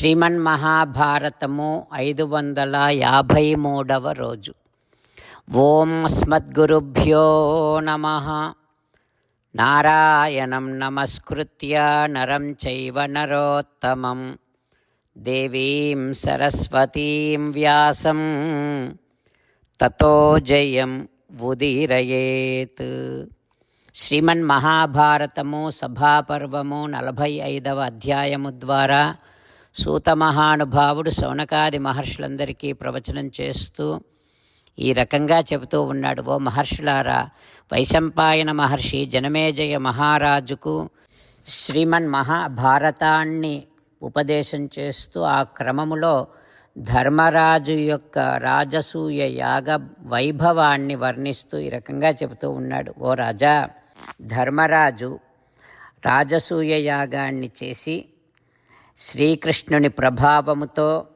శ్రీమన్మహాభారతము ఐదు వందల యాభై మూడవ రోజు. ఓం అస్మద్గురుభ్యో నమ. నారాయణం నమస్కృత్య నరం చైవ నరోత్తమం. దేవీం సరస్వతీం వ్యాసం. తతో జయం ఉదీరయేత్. శ్రీమన్ మహాభారతము సభాపర్వము నలభై ఐదవ అధ్యాయము ద్వారా సూత మహానుభావుడు శౌనకాది మహర్షులందరికీ ప్రవచనం చేస్తూ ఈ రకంగా చెబుతూ ఉన్నాడు ఓ మహర్షులారా వైశంపాయన మహర్షి జనమేజయ మహారాజుకు శ్రీమన్ మహాభారతాన్ని ఉపదేశం చేస్తూ ఆ క్రమములో ధర్మరాజు యొక్క రాజసూయ యాగ వైభవాన్ని వర్ణిస్తూ ఈ రకంగా చెబుతూ ఉన్నాడు ఓ రాజా ధర్మరాజు రాజసూయ యాగాన్ని చేసి శ్రీకృష్ణుని ప్రభావముతో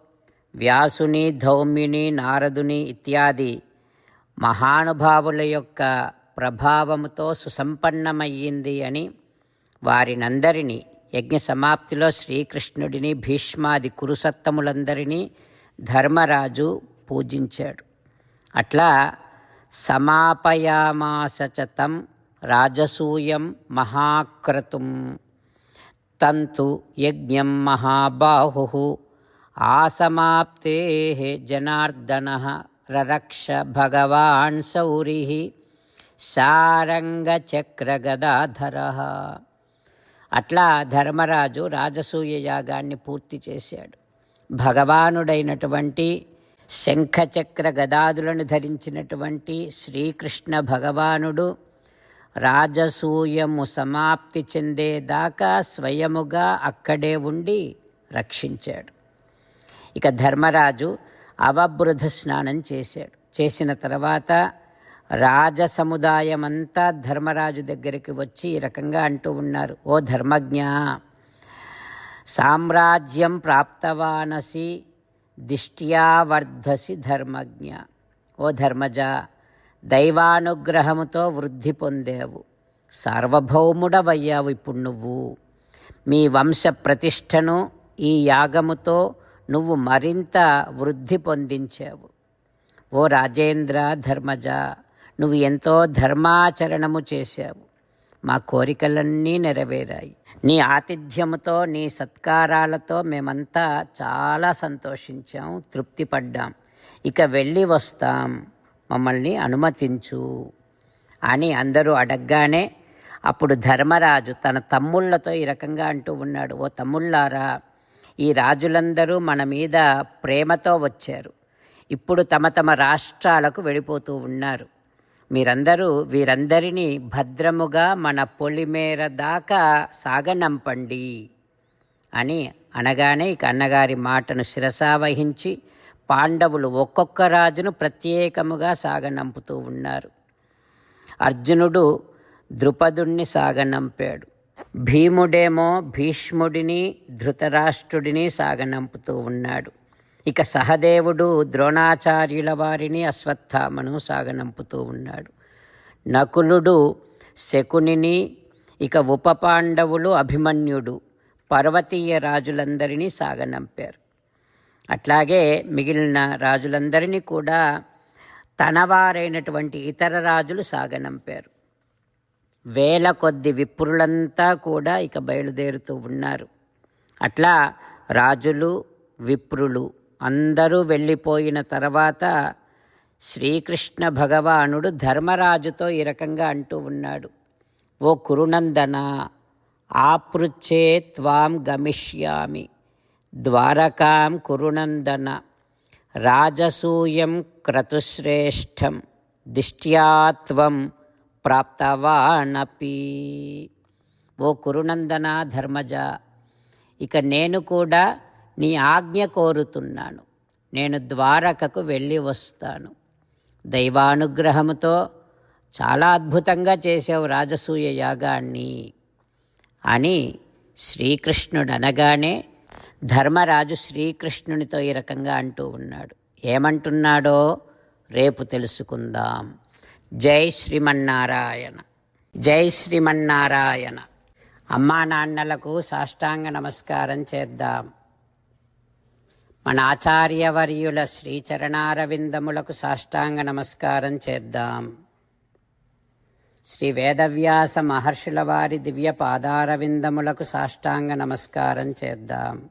వ్యాసుని ధౌమ్యుని నారదుని ఇత్యాది మహానుభావుల యొక్క ప్రభావముతో సుసంపన్నమయ్యింది అని వారినందరినీ యజ్ఞ సమాప్తిలో శ్రీకృష్ణుడిని భీష్మాది కురుసత్తములందరినీ ధర్మరాజు పూజించాడు. అట్లా సమాపయామాసచతం రాజసూయం మహాక్రతుం. తంతు యజ్ఞం మహాబాహు ఆసమాప్తే జనార్దన రరక్ష భగవాన్ సౌరి సారంగచక్రగదాధర. అట్లా ధర్మరాజు రాజసూయ యాగాన్ని పూర్తి చేశాడు. భగవానుడైనటువంటి శంఖచక్ర గదాదులను ధరించినటువంటి శ్రీకృష్ణ భగవానుడు రాజసూయము సమాప్తి చెందేదాకా స్వయముగా అక్కడే ఉండి రక్షించాడు. ఇక ధర్మరాజు అవబృధ స్నానం చేశాడు. చేసిన తర్వాత రాజ సముదాయమంతా ధర్మరాజు దగ్గరికి వచ్చి ఈ రకంగా అంటూ ఉన్నారు. ఓ ధర్మజ్ఞ సామ్రాజ్యం ప్రాప్తవానసి దిష్ట్యావర్ధసి ధర్మజ్ఞ. ఓ ధర్మజ దైవానుగ్రహముతో వృద్ధి పొందావు. సార్వభౌముడవయ్యావు ఇప్పుడు నువ్వు. మీ వంశ ప్రతిష్టను ఈ యాగముతో నువ్వు మరింత వృద్ధి పొందించావు. ఓ రాజేంద్ర ధర్మజ నువ్వు ఎంతో ధర్మాచరణము చేశావు. మా కోరికలన్నీ నెరవేరాయి. నీ ఆతిథ్యముతో నీ సత్కారాలతో మేమంతా చాలా సంతోషించాం తృప్తిపడ్డాం. ఇక వెళ్ళి వస్తాం. మమ్మల్ని అనుమతించు. అని అందరూ అడగగానే అప్పుడు ధర్మరాజు తన తమ్ముళ్ళతో ఈ రకంగా అంటూ ఉన్నాడు ఓ తమ్ముళ్ళారా ఈ రాజులందరూ మన మీద ప్రేమతో వచ్చారు. ఇప్పుడు తమ తమ రాష్ట్రాలకు వెళ్ళిపోతూ ఉన్నారు. మీరందరూ వీరందరినీ భద్రముగా మన పొలిమేర దాకా సాగనంపండి అని అనగానే ఇక అన్నగారి మాటను శిరసావహించి పాండవులు ఒక్కొక్క రాజును ప్రత్యేకముగా సాగనంపుతూ ఉన్నారు. అర్జునుడు ద్రుపదుణ్ణి సాగనంపాడు. భీముడేమో భీష్ముడిని ధృతరాష్ట్రుడిని సాగనంపుతూ ఉన్నాడు. ఇక సహదేవుడు ద్రోణాచార్యుల వారిని అశ్వత్థామను సాగనంపుతూ ఉన్నాడు. నకులుడు శకునిని ఇక ఉప పాండవులు అభిమన్యుడు పర్వతీయ రాజులందరినీ సాగనంపారు. అట్లాగే మిగిలిన రాజులందరినీ కూడా తనవారైనటువంటి ఇతర రాజులు సాగనంపారు. వేల కొద్ది విప్రులంతా కూడా ఇక బయలుదేరుతూ ఉన్నారు. అట్లా రాజులు విప్రులు అందరూ వెళ్ళిపోయిన తర్వాత శ్రీకృష్ణ భగవానుడు ధర్మరాజుతో ఈ రకంగా అంటూ ఉన్నాడు. ఓ కురునందన ఆపృచ్చే త్వాం గమిష్యామి. ద్వారకాం కురునందన రాజసూయం క్రతుశ్రేష్టం దిష్ట్యాత్వం ప్రాప్తవానపి. ఓ కురునందన ధర్మజ ఇక నేను కూడా నీ ఆజ్ఞ కోరుతున్నాను. నేను ద్వారకకు వెళ్ళి వస్తాను. దైవానుగ్రహముతో చాలా అద్భుతంగా చేసావు రాజసూయ యాగాన్ని. అని శ్రీకృష్ణుడు అనగానే ధర్మరాజు శ్రీకృష్ణునితో ఈ రకంగా అంటూ ఉన్నాడు. ఏమంటున్నాడో రేపు తెలుసుకుందాం. జై శ్రీమన్నారాయణ. జై శ్రీమన్నారాయణ. అమ్మా నాన్నలకు సాష్టాంగ నమస్కారం చేద్దాం. మన ఆచార్యవర్యుల శ్రీచరణారవిందములకు సాష్టాంగ నమస్కారం చేద్దాం. శ్రీ వేదవ్యాస మహర్షుల వారి దివ్య పాదారవిందములకు సాష్టాంగ నమస్కారం చేద్దాం.